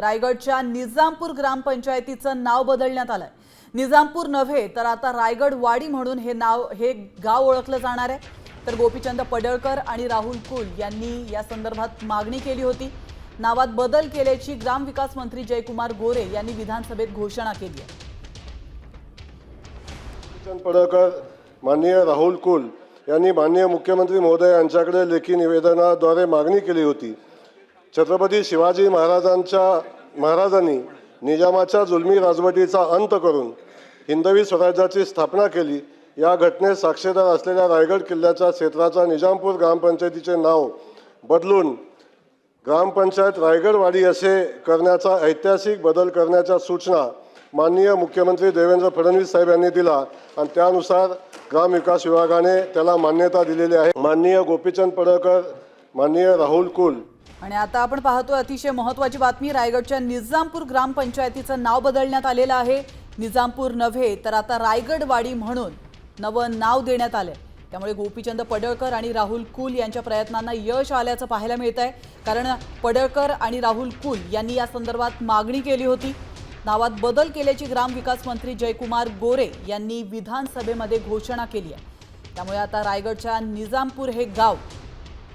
रायगडच्या निजामपूर ग्रामपंचायतीचं नाव बदलण्यात आलंय. निजामपूर नव्हे तर आता रायगड वाडी म्हणून हे नाव हे गाव ओळखलं जाणार आहे. तर गोपीचंद पडळकर आणि राहुल कुल यांनी या संदर्भात मागणी केली होती. नावात बदल केल्याची ग्रामविकास मंत्री जयकुमार गोरे यांनी विधानसभेत घोषणा केली आहे. पडळकर माननीय राहुल कुल यांनी माननीय मुख्यमंत्री महोदय यांच्याकडे लेखी निवेदनाद्वारे मागणी केली होती. छत्रपती शिवाजी महाराजांच्या महाराजांनी निजामाच्या जुलमी राजवटीचा अंत करून हिंदवी स्वराज्याची स्थापना केली. या घटनेत साक्षीदार असलेल्या रायगड किल्ल्याच्या क्षेत्राचा निजामपूर ग्रामपंचायतीचे नाव बदलून ग्रामपंचायत रायगडवाडी असे करण्याचा ऐतिहासिक बदल करण्याच्या सूचना माननीय मुख्यमंत्री देवेंद्र फडणवीस साहेब यांनी दिला आणि त्यानुसार ग्रामविकास विभागाने त्याला मान्यता दिलेली आहे. माननीय गोपीचंद पडळकर माननीय राहुल कुल आणि आता आपण पाहतोय अतिशय महत्वाची बातमी. रायगडच्या निजामपूर ग्रामपंचायतीचं नाव बदलण्यात आलेलं आहे. निजामपूर नव्हे तर आता रायगडवाडी म्हणून नवं नाव देण्यात आलं त्यामुळे गोपीचंद पडळकर आणि राहुल कुल यांच्या प्रयत्नांना यश आल्याचं पाहायला मिळत आहे कारण पडळकर आणि राहुल कुल यांनी या संदर्भात मागणी केली होती. नावात बदल केल्याची ग्रामविकास मंत्री जयकुमार गोरे यांनी विधानसभेमध्ये घोषणा केली आहे. त्यामुळे आता रायगडच्या निजामपूर हे गाव